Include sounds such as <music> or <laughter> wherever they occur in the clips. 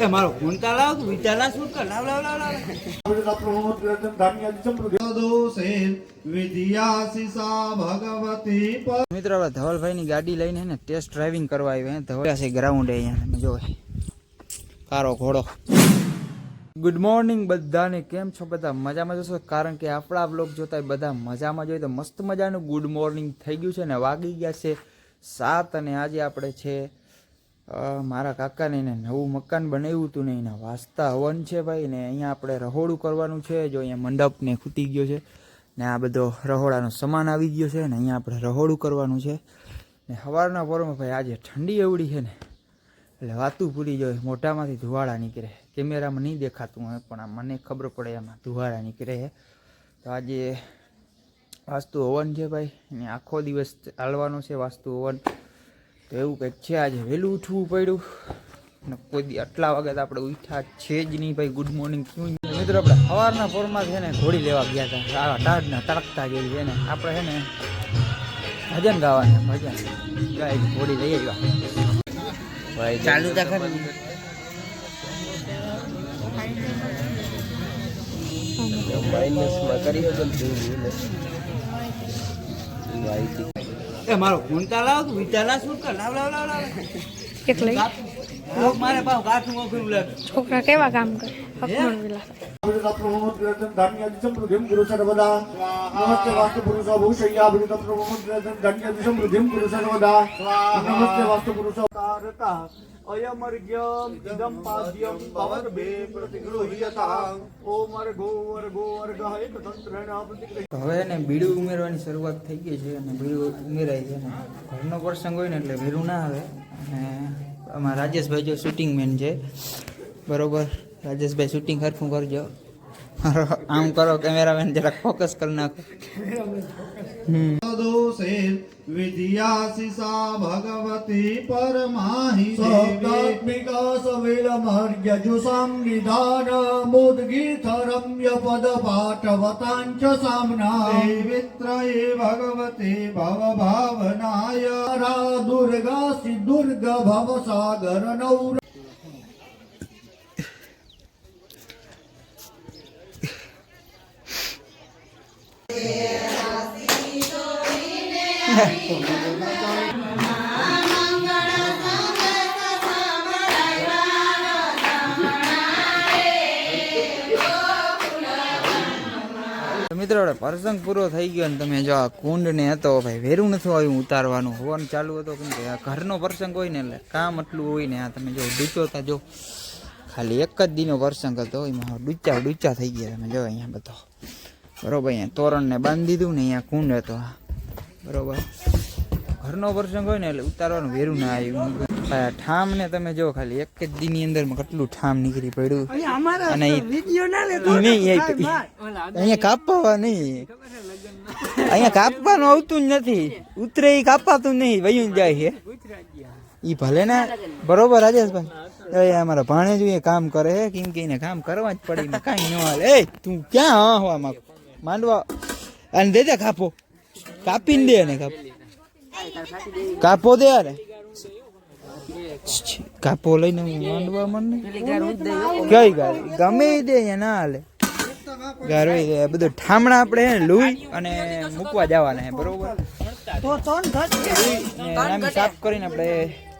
એ, મારો ફોન લાવ, તું વિચારલા શું કર? લાવ લાવ લાવ ગાડી લઈને ટેસ્ટ ડ્રાઇવિંગ કરવા આવ્યા ધવલ છે ગ્રાઉન્ડ અહીંયા. જો કારો ઘોડો. ગુડ મોર્નિંગ બધાને. કેમ છો બધા? મજામાં જશો? કારણ કે આપણા બ્લોગ જોતા બધા મજામાં જોઈએ તો મસ્ત મજાનું ગુડ મોર્નિંગ થઈ ગયું છે ને વાગી ગયા છે સાત અને આજે આપણે છે મારા કાકાને એને નવું મકાન બનાવ્યું હતું ને એના વાસ્તા હવન છે ભાઈ ને અહીંયા આપણે રહોડું કરવાનું છે, જો અહીંયા મંડપ ને ખૂટી ગયો છે ને આ બધો રહોડાનો સામાન આવી ગયો છે ને અહીંયા આપણે રહોડું કરવાનું છે ને સવારના પોરમાં ભાઈ આજે ઠંડી એવડી છે ને, એટલે વાતું ભૂલી જાય, મોઢામાંથી ધુવાળા નીકળે, કેમેરામાં નહીં દેખાતું હોય પણ આ મને ખબર પડે એમાં ધુવાળા નીકળે છે. તો આજે વાસ્તુ હવન છે ભાઈ ને આખો દિવસ ચાલવાનો છે વાસ્તુ હવન. તો એવું કંઈક છે આજે વહેલું ઉઠવું પડ્યું. ને કોઈ દી આટલા વાગે તો આપણે ઉઠ્યા છે જ નહીં ભાઈ. ગુડ મોર્નિંગ શું મિત્રો આપણે સવારના પોરમાં છે ને ઘોડી લેવા ગયા હતા. આવા ટાઢના તડકતા ગયેલી છે ને. આપણે છે ને ભજન ગાવાના ભજન. ગાય ઘોડી લઈ આવ્યા. ચાલુ તો ખરી એ મારો ફોન તા લાવ તું વિચાર લાવ શું કર? લાવ લાવ લાવ લાવ. એક લઈ છોકરા કેવા કામ કરે? હકમણ અયમર્ગ્યમ પ્રતિગૃહ્યતા. હવે ને બીડું ઉમેરવાની શરૂઆત થઈ ગઈ છે અને બીડું ઉમેરાય છે ને. ઘરનો પ્રસંગ હોય ને એટલે ભેરું ના આવે. અને આમાં રાજેશભાઈ જો શૂટિંગ મેન છે. બરોબર? રાજેશભાઈ શૂટિંગ હરખું કરજો. આમ કરો કેમેરામેન જરાક ફોકસ કરી નાખો. હમ. દોષે વિદ્યાશિષા ભગવતી પરમાહિ સૌદાત્મિકા રમ્ય પદ પાઠવતાંચ સામના વિત્રયે ભગવતી ભવ ભાવનાય રા દુર્ગા સિદ્ધુર્ગ ભવસાગર નૌર તો મિત્રો પ્રસંગ પૂરો થઈ ગયો ને તમે જો આ કુંડ ને હતો ભાઈ વેરું નથી આવ્યું ઉતારવાનું. હોવાનું ચાલુ હતો કેમ કે આ ઘરનો પ્રસંગ હોય ને એટલે કામ એટલું હોય ને આ તમે જો ડૂચોતા જો, ખાલી એક જ દીનો પ્રસંગ હતો, એમાં ડૂચા ડૂચા થઈ ગયા તમે જો અહીંયા બધો. બરોબર, અહીંયા તોરણને બાંધી દીધું ને અહીંયા કુંડ હતો. આ બરોબર. ઘરનો પ્રસંગ હોય ને એટલે ઉતારવાનું વેરું ના આવ્યું. ઠામ ને તમે જો ખાલી એક જ દીની અંદર કેટલું ઠામ નીકળી પડ્યું. અને અહીંયા કાપવા નહીં. અહીંયા કાપવાનું આવતું જ નથી. ઉતરે એ કાપાતું નહીં વયું જાય છે. એ ભલે ને બરોબર રાજેશભાઈ? એ અમારા ભાણે જોઈએ કામ કરે છે કેમ કે એને કામ કરવા જ પડે કાંઈ ન હાલે. એ તું ક્યાં હા હવા માંગ? માંડવા. અને દે દે કાપો. કાપીને દે ને કાપ. કાપો દે અરે કાપો લઈને માંડવા મને કઈ ગાડી ગમે દે ના હાલે. ગારવી દે બધું ઠામણા આપણે હે લુઈ અને મૂકવા જવાના હે બરોબર? ને આમ સાફ કરીને આપણે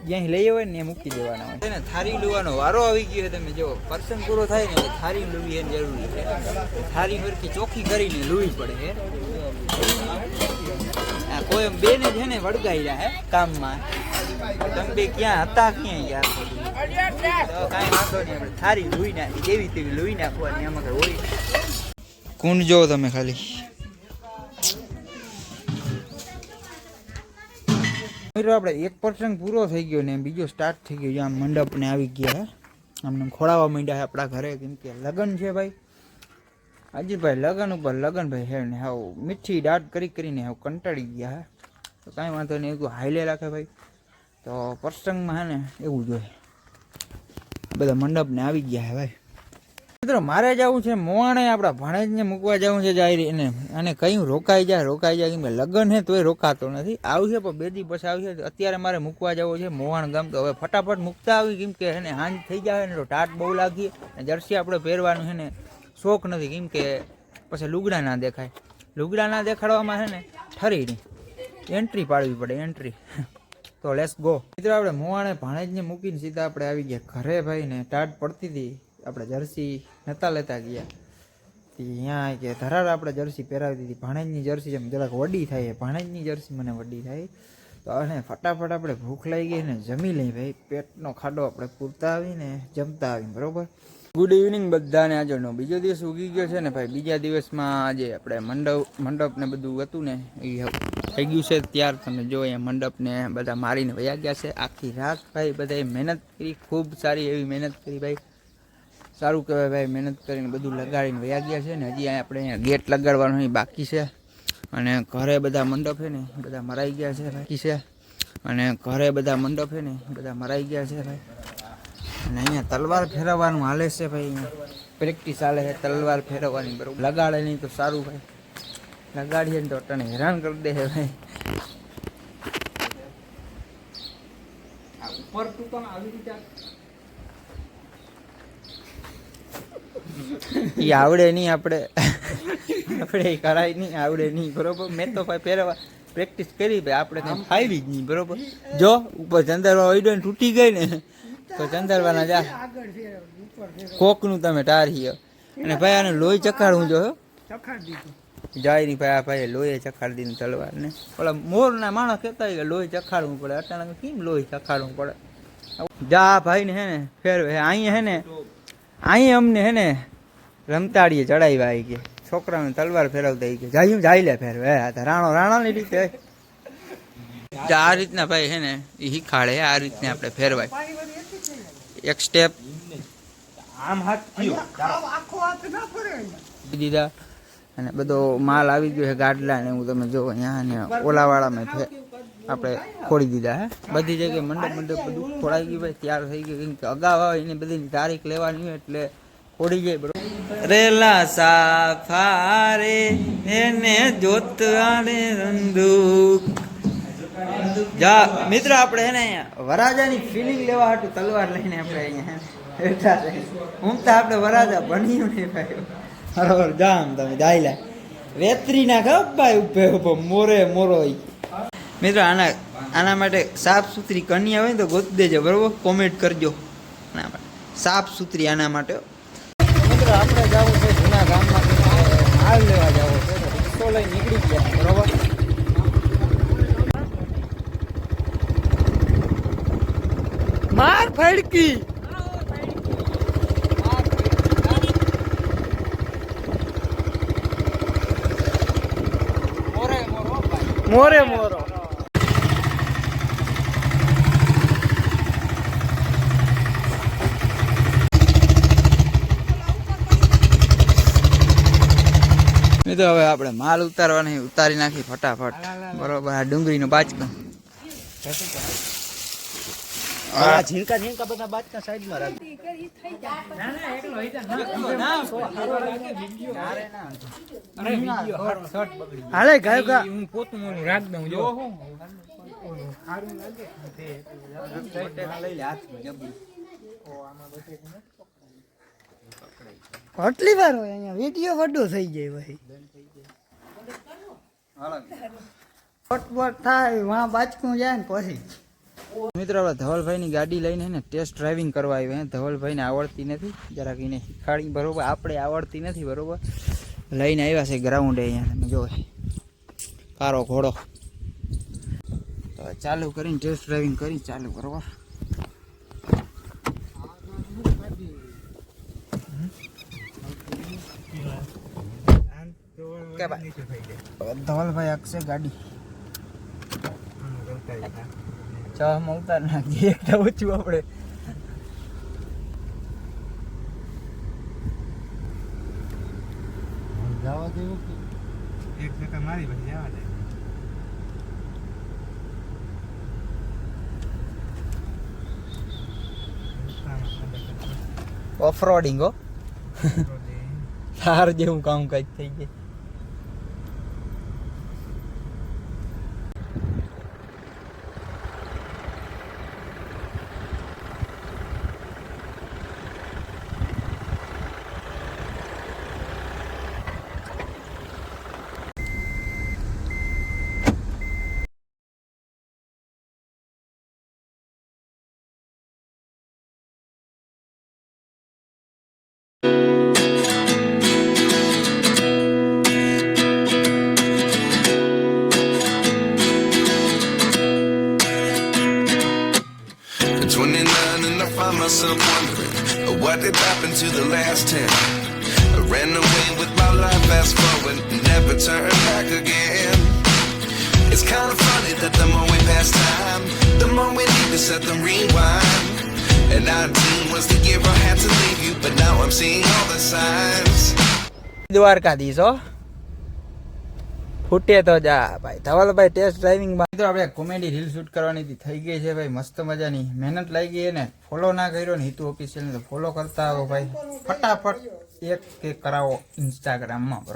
જ્યાં લઈએ આવે ને મૂકી દેવાના હોય. ને થારી લેવાનો વારો આવી ગયો તમે જો પર્સન પૂરો થાય ને થારી લેવી એની જરૂરી છે. થારી ફરકી ચોખ્ખી કરીને લેવી પડે છે આ કોઈ એમ બેને છે ને વળગાઈ રહ્યા હે કામમાં. તમે બે ક્યાં હતા ક્યાં યાર તો કાંઈ વાંધો નહીં આપણે થારી લોહી નાખી જેવી તેવી લોહી નાખવાની આમાં કઈ હોય કુંડ જો તમે ખાલી. આપણે એક પ્રસંગ પૂરો થઈ ગયો ને બીજો સ્ટાર્ટ થઈ ગયો આમ મંડપ ને આવી ગયા હે. આમને ખોળાવા માંડ્યા આપણા ઘરે કેમ કે લગ્ન છે ભાઈ. અજીતભાઈ લગન ઉપર લગન ભાઈ હે ને હાવ મીઠી દાટ કરી કરીને હાવ કંટાળી ગયા હે. તો કાંઈ વાંધો નહીં એવું હાઈલે રાખે ભાઈ. તો પ્રસંગમાં હે ને એવું જોઈએ બધા મંડપને આવી ગયા હે ભાઈ. મિત્રો, મારે જવું છે મોવાણે આપણા ભાણેજને મૂકવા જવું છે જાહેર એને. અને કહ્યું રોકાઈ જાય રોકાઈ જાય. કેમ લગ્ન છે તોય રોકાતો નથી. આવશે પણ બે દી પછી આવશે. અત્યારે મારે મૂકવા જવું છે મોવાણ ગામ. તો હવે ફટાફટ મૂકતા આવી કેમ કે એને હાંજ થઈ જાય ને તો ટાટ બહુ લાગી અને જર્સી આપણે પહેરવાનું છે ને શોખ નથી કેમ કે પછી લુગડા ના દેખાય. લુગડા ના દેખાડવામાં છે ને ઠરીની એન્ટ્રી પાડવી પડે એન્ટ્રી <laughs> તો લેસ ગો મિત્રો, આપણે મોવાણે ભાણેજને મૂકીને સીધા આપણે આવી ગયા ઘરે ભાઈ ને ટાટ પડતી હતી. આપણે જર્સી નતા લેતા ગયા. તે અહીંયા કે ધરાર આપણે જર્સી પહેરાવી દીધી. ભાણેજની જર્સી જેમ જરાક વડી થાય. ભાણેજની જર્સી મને વડી થાય. તો અને ફટાફટ આપણે ભૂખ લાગી ગઈ ને જમી લઈ ભાઈ. પેટનો ખાડો આપણે પૂરતા આવીને જમતા આવી બરોબર? ગુડ ઇવનિંગ બધાને. આજનો બીજો દિવસ ઉગી ગયો છે ને ભાઈ, બીજા દિવસમાં આજે આપણે મંડપ મંડપ ને બધું હતું ને, એ થઈ ગયું છે. ત્યાર તમે જો અહીંયા મંડપ ને બધા મારીને વયા ગયા છે. આખી રાત ભાઈ બધાએ મહેનત કરી, ખૂબ સારી એવી મહેનત કરી ભાઈ. સારું કહેવાય ભાઈ, મહેનત કરીને બધું લગાડીને વયા ગયા છે ને, હજી આપણે અહીંયા ગેટ લગાડવાનું બાકી છે. અને ઘરે બધા મંડપ છે ને, બધા મરાઈ ગયા છે, બાકી છે. અને ઘરે બધા મંડપ છે ને, બધા મરાઈ ગયા છે ભાઈ. અને અહીંયા તલવાર ફેરવવાનું હાલે છે ભાઈ પ્રેક્ટિસ હાલે છે તલવાર ફેરવવાની બરોબર. લગાડે નહીં તો સારું ભાઈ. લગાડીએ ને તો તને હેરાન કરી દે ભાઈ. ઉપર તું પણ આવી રીતે એ આવડે નહીં આપણે. આપણે કરાય નહીં આવડે નહીં બરોબર. મેં તો ભાઈ પહેરવા પ્રેક્ટિસ કરી ભાઈ આપણે કઈ ફાવી જ નહીં બરોબર. જો ઉપર ચંદરવા ને તૂટી ગઈ ને તો ચંદરવાના જા. કોકનું તમે ટારી અને ભાઈ આને લોહી ચખાડવું જો હો. જાય નહીં ભાઈ, આ ભાઈ લોહી ચખાડી દીધું તલવાર ને. ઓલા મોરના માણસ કહેતા કે લોહી ચખાડવું પડે. અચાનક કેમ લોહી ચખાડવું પડે? જા ભાઈ ને હે ને ફેર અહીંયા હે ને, અહીં અમને હે ને, રમતાડીએ ચડાવ્યા આવી કે. છોકરાઓને તલવાર ફેરવતા આવી કે, જાય જાય લે ફેરવે. રાણો, રાણાની રીતે. આ રીતના ભાઈ હે ને એ શીખાડે. આ રીતના આપણે ફેરવાય. એક સ્ટેપ આમ હાથ દીધા. અને બધો માલ આવી ગયો છે ગાડલા ને એવું તમે જો અહીંયા ને ઓલાવાળામાં આપણે ખોડી દીધા હે. બધી જગ્યાએ મંડપ મંડપ બધું ખોડાઈ ગયું ભાઈ તૈયાર થઈ ગયું. કે અગાઉ આવે એની બધી તારીખ લેવાની હોય એટલે ખોડી જાય બરોબર. રેલા સાફારે એને જોતવાને રંદુક જા, મિત્ર આપણે હે ને વરાજાની ફિલિંગ લેવા હાટુ તલવાર લઈને આપણે અહીંયા બેઠા છે. હું તો આપણે વરાજા બન્યું નહીં ભાઈ. બરોબર જામ તમે જાયલા વેતરી ના ખબ ભાઈ ઉભે ઊભો, મોરે મોરો. મિત્ર, આના આના માટે સાફ સુથરી કન્યા હોય ને તો ગોત દેજો, બરોબર? કોમેન્ટ કરજો. આના માટે. સાફ સુથરી આના માટે. મિત્રો, આપણે જવું છે જૂના ગામમાં. હાલ લેવા જવો છે તો રિક્ષો લઈને નીકળી ગયા બરોબર માર ફડકી. મોરે મોરો. મિત્રો હવે આપણે માલ ઉતારવાની ઉતારી નાખી ફટાફટ. બરોબર આ ડુંગળીનો બાચકો. આ ઝીણકા ઝીણકા બધા બાજકા સાઈડમાં રાખ. હાલે ગાયો ગા હું પોતું રાખ દઉં જો. આટલી વાર હોય અહીંયા. વીડિયો વડો થઈ જાય ભાઈ. ફટફટ થાય વાં બાચકું જાય ને પછી. મિત્રો આપણે ધવલભાઈની ગાડી લઈને ને ટેસ્ટ ડ્રાઇવિંગ કરવા આવ્યો હે. ધવલભાઈને આવડતી નથી. જરાક એને શીખાડી બરાબર? આપણે આવડતી નથી બરોબર? લઈને આવ્યા છે ગ્રાઉન્ડે અહીંયા. તમે જો કારો ઘોડો. તો ચાલુ કરીને ટેસ્ટ ડ્રાઇવિંગ કરી ચાલુ બરોબર? ધવલભાઈ આપશે ગાડી. માં ઉતાર નાખીએ એકટા ઓછું આપણે જવા દેવું એક ટકા મારી પછી જવા દે. ઓફ રોડિંગ હો થાર જેવું કામ કાજ થઈ ગયું. guess I'm wondering what did happen to the last ten. I ran away with my life, fast forward, never turn back again. It's kind of funny that the more we pass time, the more we need to set the rewind. And 19 was the year I had to leave you, but now I'm seeing all the signs. இதுவா இருக்காது ஈசோ ફૂટે તો જા ભાઈ. Dhavalbhai test ડ્રાઇવિંગમાં તો આપણે comedy reel shoot કરવાની થઈ ગઈ છે ભાઈ, મસ્ત મજાની. મહેનત લાગી ગઈ ને ફોલો ના કર્યો ને હિતુ ઓફિશિયલ તો ફોલો કરતા આવો ભાઈ. ફટાફટ એક કે કરાવો ઇન્સ્ટાગ્રામમાં બરોબર?